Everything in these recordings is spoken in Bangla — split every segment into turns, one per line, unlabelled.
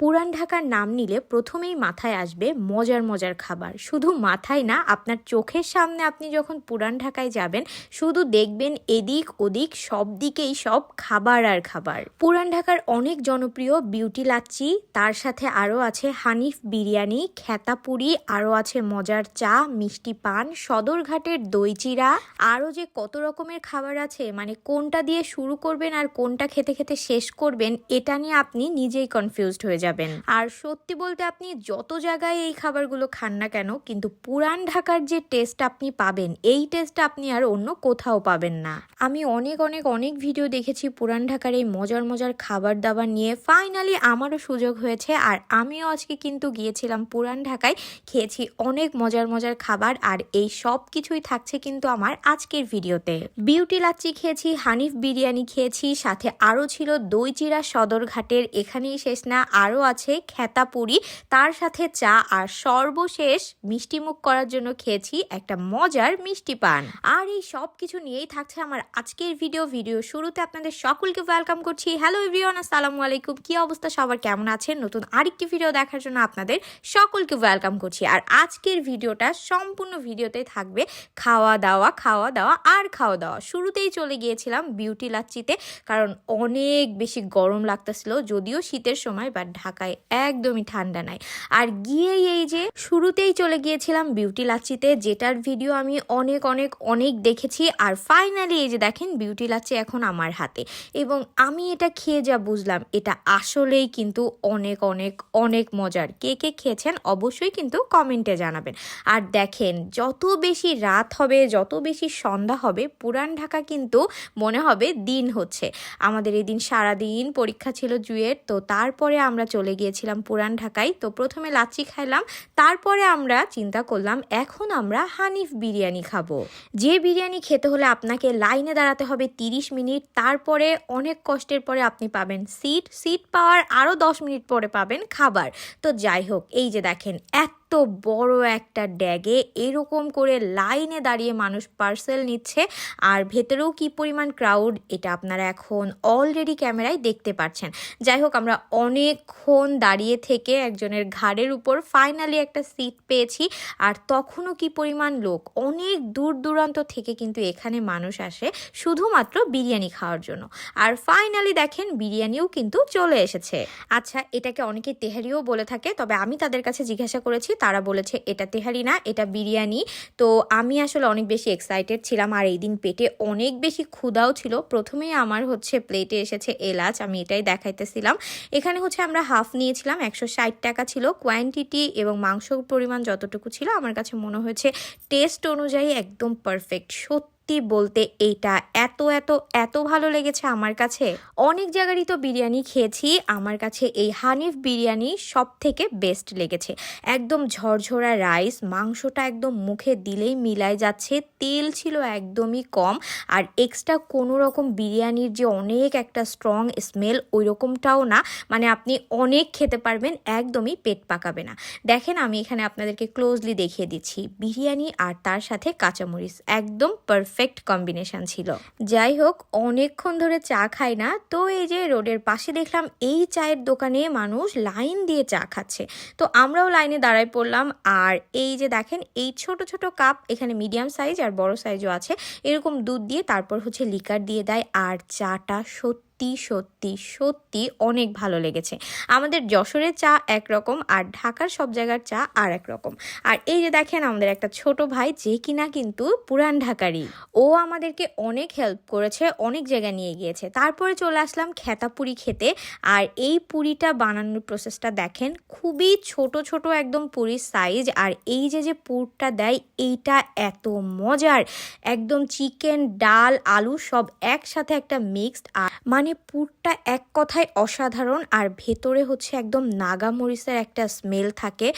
পুরান ঢাকার নাম নিলে প্রথমেই মাথায় আসবে মজার মজার খাবার। শুধু মাথায় না, আপনার চোখের সামনে আপনি যখন পুরান ঢাকায় যাবেন, শুধু দেখবেন এদিক ওদিক সব দিকেই সব খাবার আর খাবার। পুরান ঢাকার অনেক জনপ্রিয় বিউটি লাচ্ছি, তার সাথে আরও আছে হানিফ বিরিয়ানি, খেতাপুরি, আরও আছে মজার চা, মিষ্টি পান, সদরঘাটের দই চিরা আরও যে কত রকমের খাবার আছে মানে কোনটা দিয়ে শুরু করবেন আর কোনটা খেতে খেতে শেষ করবেন, এটা নিয়ে আপনি নিজেই কনফিউজড হয়ে যাবেন। আর সত্যি বলতে আপনি যত জায়গায় এই খাবারগুলো খান না কেন, কিন্তু পুরান ঢাকার যে টেস্ট আপনি পাবেন, এই টেস্ট আপনি আর অন্য কোথাও পাবেন না। আমি অনেক অনেক অনেক ভিডিও দেখেছি পুরান ঢাকার এই মজার মজার খাবার দাবার নিয়ে। ফাইনালি আমারও সুযোগ হয়েছে আর আমিও আজকে কিন্তু গিয়েছিলাম পুরান ঢাকায়, খেয়েছি অনেক মজার মজার খাবার আর এই সব কিছুই থাকছে কিন্তু আমার আজকের ভিডিওতে বিউটি লাচ্ছি খেয়েছি, হানিফ বিরিয়ানি খেয়েছি, সাথে আরও ছিল দই চিরা সদরঘাটের এখানেই শেষ না, আরও আছে খেতাপুরি তার সাথে চা আর সর্বশেষ মিষ্টি মুখ করার জন্য খেয়েছি একটা মজার মিষ্টি পান। আর এই সব কিছু নিয়েই থাকছে আমার আজকের ভিডিও ভিডিও শুরুতে আপনাদের সকলকে ওয়েলকাম করছি। হ্যালো এভরিওয়ান আসসালামু আলাইকুম। কি অবস্থা? সবার কেমন আছেন? নতুন আরেকটি ভিডিও দেখার জন্য আপনাদের সকলকে ওয়েলকাম করছি। আর আজকের ভিডিওটা সম্পূর্ণ ভিডিওতে থাকবে। খাওয়া দাওয়া খাওয়া দাওয়া আর খাওয়া দাওয়া। শুরুতেই চলে গিয়েছিলাম বিউটি লাচ্ছিতে, কারণ অনেক বেশি গরম লাগতেছিল, যদিও শীতের সময় বা ঢাকায় একদমই ঠান্ডা নাই। আর গিয়েই এই যে শুরুতেই চলে গিয়েছিলাম বিউটি লাচ্ছিতে, যেটার ভিডিও আমি অনেক অনেক অনেক দেখেছি। আর ফাইনালি এই যে দেখেন, বিউটি লাচ্ছি এখন আমার হাতে। এবং আমি এটা খেয়ে যা বুঝলাম, এটা আসলেই কিন্তু অনেক অনেক অনেক মজার। কে কে খেয়েছেন অবশ্যই কিন্তু কমেন্টে জানাবেন। আর দেখেন, যত বেশি রাত হবে, যত বেশি সন্ধ্যা হবে, পুরান ঢাকা কিন্তু মনে হবে দিন হচ্ছে। আমাদের এদিন সারাদিন পরীক্ষা ছিল জুয়ের তো তারপরে আমরা চলে গিয়েছিলাম পুরান ঢাকায়। তো প্রথমে লাচ্ছি খাইলাম, তারপরে আমরা চিন্তা করলাম এখন আমরা হানিফ বিরিয়ানি খাব। যে বিরিয়ানি খেতে হলে আপনাকে লাইনে দাঁড়াতে হবে তিরিশ মিনিট, তারপরে অনেক কষ্টের পরে আপনি পাবেন সিট সিট পাওয়ার আরও দশ মিনিট পরে পাবেন খাবার। তো যাই হোক, এই যে দেখেন, এত এত বড় একটা ড্যাগে এরকম করে লাইনে দাঁড়িয়ে মানুষ পার্সেল নিচ্ছে। আর ভেতরেও কি পরিমাণ ক্রাউড এটা আপনারা এখন অলরেডি ক্যামেরায় দেখতে পাচ্ছেন। যাই হোক, আমরা অনেকক্ষণ দাঁড়িয়ে থেকে একজনের ঘাড়ের উপর ফাইনালি একটা সিট পেয়েছি। আর তখনও কি পরিমাণ লোক? অনেক দূর দূরান্ত থেকে কিন্তু এখানে মানুষ আসে শুধুমাত্র বিরিয়ানি খাওয়ার জন্য। আর ফাইনালি দেখেন, বিরিয়ানিও কিন্তু চলে এসেছে। আচ্ছা এটাকে অনেকে তেহারিও বলে থাকে, তবে আমি তাদের কাছে জিজ্ঞাসা করেছি তারা বলেছে, এটা তেহারি না, এটা বিরিয়ানি। তো আমি আসলে অনেক বেশি এক্সাইটেড ছিলাম আর এই দিন পেটে অনেক বেশি ক্ষুদাও ছিল। প্রথমেই আমার হচ্ছে প্লেটে এসেছে এলাচ, আমি এটাই দেখাইতেছিলাম। এখানে হচ্ছে আমরা হাফ নিয়েছিলাম, একশো ষাট টাকা ছিল। কোয়ান্টিটি এবং মাংসর পরিমাণ যতটুকু ছিল, আমার কাছে মনে হয়েছে টেস্ট অনুযায়ী একদম পারফেক্ট সত্যি সত্যি বলতে এইটা এত এত এত ভালো লেগেছে আমার কাছে। অনেক জায়গারই তো বিরিয়ানি খেয়েছি, আমার কাছে এই হানিফ বিরিয়ানি সব থেকে বেস্ট লেগেছে। একদম ঝরঝরা রাইস মাংসটা একদম মুখে দিলেই মিলাই যাচ্ছে, তেল ছিল একদমই কম, আর এক্সট্রা কোনো রকম বিরিয়ানির যে অনেক একটা স্ট্রং স্মেল ওই রকমটাও না মানে আপনি অনেক খেতে পারবেন, একদমই পেট পাকাবে না। দেখেন আমি এখানে আপনাদেরকে ক্লোজলি দেখিয়ে দিচ্ছি, বিরিয়ানি আর তার সাথে কাঁচামরিচ, একদম পারফেক্ট পারফেক্ট কম্বিনেশন ছিল। যাই হোক, অনেকক্ষণ ধরে চা খাই না, তো এই যে রোডের পাশে দেখলাম এই চায়ের দোকানে মানুষ লাইন দিয়ে চা খাচ্ছে। তো আমরাও লাইনে দাঁড়ায় পড়লাম, আর এই যে দেখেন, এই ছোট ছোট কাপ, এখানে মিডিয়াম সাইজ আর বড় সাইজও আছে, এরকম দুধ দিয়ে তারপর হচ্ছে লিকার দিয়ে দেয়, আর চাটা সত্যি সত্যি সত্যি সত্যি অনেক ভালো লেগেছে। আমাদের যশোরের চা একরকম আর ঢাকার সব জায়গার চা আর এক রকম আর এই যে দেখেন আমাদের একটা ছোট ভাই যে কিনা কিন্তু পুরান ঢাকারই। ও আমাদেরকে অনেক হেল্প করেছে, অনেক জায়গায় নিয়ে গিয়েছে। তারপরে চলে আসলাম খেতা পুরি খেতে। আর এই পুরিটা বানানোর প্রসেসটা দেখেন, খুবই ছোট ছোট একদম পুরির সাইজ আর এই যে যে পুরটা দেয়, এইটা এত মজার। একদম চিকেন ডাল, আলু সব একসাথে একটা মিক্সড আর মানে পুরটা এক কথায় অসাধারণ আর ভেতরে হচ্ছে একদম নাগা মরিচের একটা স্মেল থাকে।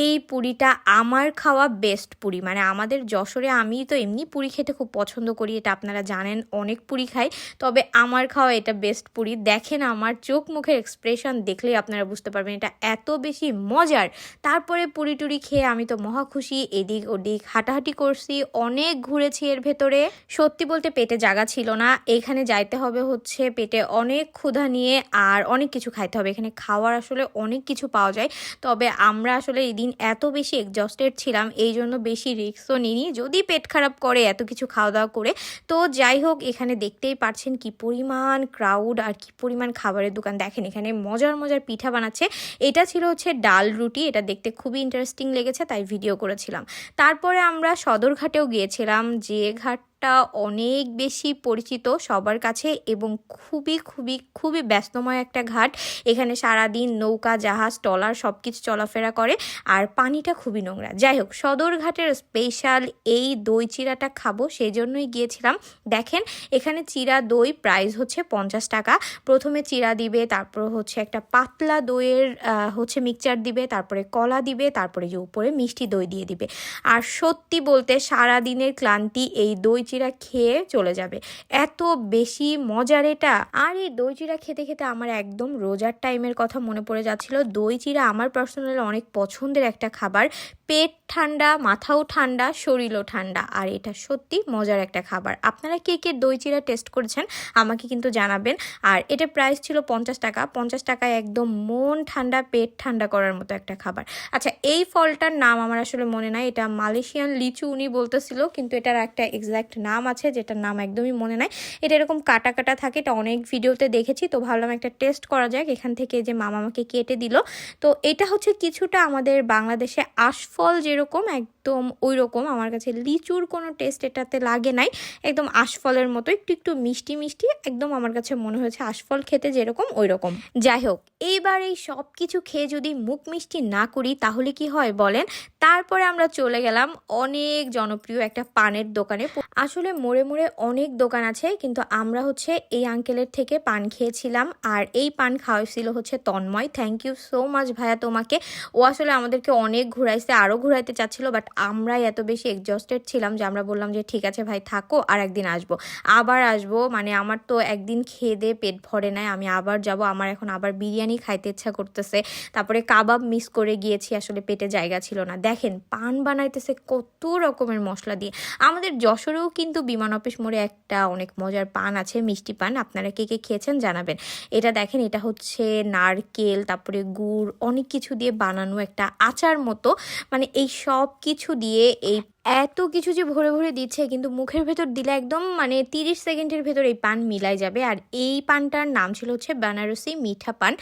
এই পুরিটা আমার খাওয়া বেস্ট পুরি। মানে আমাদের যশোরে আমি তো এমনি পুরি খেতে খুব পছন্দ করি, এটা আপনারা জানেন, অনেক পুরি খাই। তবে আমার খাওয়া এটা বেস্ট পুরি। দেখেন আমার চোখ মুখের এক্সপ্রেশন দেখলেই আপনারা বুঝতে পারবেন এটা এত বেশি মজার। তারপরে পুরি টুরি খেয়ে আমি তো মহা খুশি। এদিক ওদিক হাঁটাহাঁটি করছি, অনেক ঘুরেছি এর ভেতরে। সত্যি বলতে পেটে জায়গা ছিল না। এখানে যাইতে হবে হচ্ছে পেটে পেটে অনেক ক্ষুধা নিয়ে আর অনেক কিছু খাইতে হবে। এখানে খাওয়ার আসলে অনেক কিছু পাওয়া যায়। তবে আমরা আসলে এই দিন এত বেশি এক্সস্টেড ছিলাম, এই জন্য বেশি রিস্কও নিইনি। যদি পেট খারাপ করে এত কিছু খাওয়া দাওয়া করে, তো যাই হোক, এখানে দেখতেই পারছেন কি পরিমাণ ক্রাউড আর কি পরিমাণ খাবারের দোকান। দেখেন, এখানে মজার মজার পিঠা বানাচ্ছে। এটা ছিল হচ্ছে ডাল রুটি। এটা দেখতে খুবই ইন্টারেস্টিং লেগেছে, তাই ভিডিও করেছিলাম। তারপরে আমরা সদরঘাটেও গিয়েছিলাম। যে ঘাট টা অনেক বেশি পরিচিত সবার কাছে এবং খুবই খুবই খুবই ব্যস্তময় একটা ঘাট। এখানে সারাদিন নৌকা, জাহাজ টলার সব কিছু চলাফেরা করে আর পানিটা খুবই নোংরা। যাই হোক সদরঘাটের স্পেশাল এই দই চিরাটা খাব সেই জন্যই গিয়েছিলাম। দেখেন, এখানে চিরা দই প্রাইস হচ্ছে পঞ্চাশ টাকা। প্রথমে চিরা দিবে, তারপর হচ্ছে একটা পাতলা দইয়ের হচ্ছে মিক্সচার দিবে, তারপরে কলা দিবে, তারপরে যে উপরে মিষ্টি দই দিয়ে দিবে। আর সত্যি বলতে সারা দিনের ক্লান্তি এই দই চিরা খেয়ে চলে যাবে। এত বেশি মজার এটা। আর এই দই চিরা খেতে খেতে আমার একদম রোজার টাইমের কথা মনে পড়ে যাচ্ছিল। দই চিরা আমার পার্সোনালি অনেক পছন্দের একটা খাবার। পেট ঠান্ডা, মাথাও ঠান্ডা, শরীরও ঠান্ডা। আর এটা সত্যি মজার একটা খাবার। আপনারা কে কে দই চিরা টেস্ট করেছেন আমাকে কিন্তু জানাবেন। আর এটা প্রাইস ছিল পঞ্চাশ টাকা। পঞ্চাশ টাকায় একদম মন ঠান্ডা, পেট ঠান্ডা করার মতো একটা খাবার। আচ্ছা এই ফলটার নাম আমার আসলে মনে নাই। এটা মালয়েশিয়ান লিচু উনি বলতেছিল, কিন্তু এটার একটা এক্স্যাক্ট নাম আছে, যেটার নাম একদমই মনে নাই। এটা এরকম কাটা কাটা থাকে, এটা অনেক ভিডিওতে দেখেছি, তো ভাবলাম একটা টেস্ট করা যাক, এখান থেকে যে মামা আমাকে কেটে দিল। তো এটা হচ্ছে কিছুটা আমাদের বাংলাদেশে আশফল যেরকম, একদম ওই রকম আমার কাছে লিচুর কোনো টেস্ট এটাতে লাগে নাই, একদম আশফলের মতো, একটু একটু মিষ্টি মিষ্টি, একদম আমার কাছে মনে হয়েছে আশফল খেতে যেরকম ওই রকম যাই হোক এইবার এই সব কিছু খেয়ে যদি মুখ মিষ্টি না করি, তাহলে কি হয় বলেন? তারপরে আমরা চলে গেলাম অনেক জনপ্রিয় একটা পানের দোকানে। আসলে মোড়ে মোড়ে অনেক দোকান আছে, কিন্তু আমরা হচ্ছে এই আঙ্কেলের থেকে পান খেয়েছিলাম। আর এই পান খাওয়াইছিল হচ্ছে Tanmoy. Thank you so much ভাইয়া তোমাকে। ও আসলে আমাদেরকে অনেক ঘুরাইছে আরও ঘুরাইতে চাচ্ছিল বাট আমরাই এত বেশি এক্সস্টেড ছিলাম যে আমরা বললাম যে, ঠিক আছে ভাই, থাকো, আর একদিন আসব। আবার আসব মানে আমার তো একদিন খেয়ে দিয়ে পেট ভরে নেয় আমি আবার যাব। আমার এখন আবার বিরিয়ানি খাইতে ইচ্ছা করতেছে। তারপরে কাবাব মিস করে গিয়েছি, আসলে পেটে জায়গা ছিল না। দেখেন, পান বানাইতেছে কত রকমের মশলা দিয়ে। আমাদের যশোরেও কিন্তু বিমান অফিস মোড়ে একটা অনেক মজার পান আছে, মিষ্টি পান। আপনারা কে কে খেয়েছেন জানাবেন। এটা দেখেন, এটা হচ্ছে নারকেল, তারপরে গুড়, অনেক কিছু দিয়ে বানানো একটা আচার মতো। মানে এই সব কিছু দিয়ে এই এত কিছু যে ভরে ভরে দিচ্ছে, কিন্তু মুখের ভেতর দিলে একদম মানে তিরিশ সেকেন্ডের ভেতর এই পান মিলাই যাবে। আর এই পানটার নাম ছিল হচ্ছে বেনারসি মিঠা পান।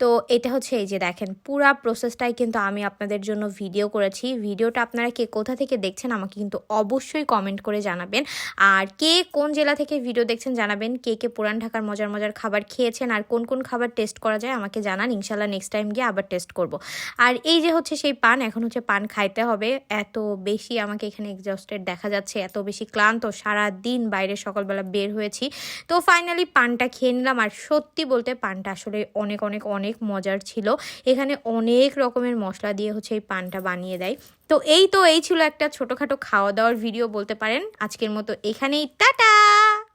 তো এটা হচ্ছে এই যে দেখেন, পুরা প্রসেসটাই কিন্তু আমি আপনাদের জন্য ভিডিও করেছি। ভিডিওটা আপনারা কে কোথা থেকে দেখছেন আমাকে কিন্তু অবশ্যই কমেন্ট করে জানাবেন। আর কে কোন জেলা থেকে ভিডিও দেখছেন জানাবেন, কে কে পুরান ঢাকার মজার মজার খাবার খেয়েছেন, আর কোন কোন খাবার টেস্ট করা যায় আমাকে জানান। ইনশাল্লাহ নেক্সট টাইম গিয়ে আবার টেস্ট করব। আর এই যে হচ্ছে সেই পান, এখন হচ্ছে পান খাইতে হবে। এত বেশি আমাকে এখানে এক্সস্টেড দেখা যাচ্ছে, এত বেশি ক্লান্ত সারা দিন বাইরে সকালবেলা বের হয়েছি। তো ফাইনালি পানটা খেয়ে নিলাম, আর সত্যি বলতে পানটা আসলে অনেক অনেক অনেক মজার ছিল। এখানে অনেক রকমের মশলা দিয়ে হচ্ছে এই পানটা বানিয়ে দেয়। তো এই তো, এই ছিল একটা ছোটোখাটো খাওয়া দাওয়ার ভিডিও বলতে পারেন। আজকের মতো এখানেই, টাটা!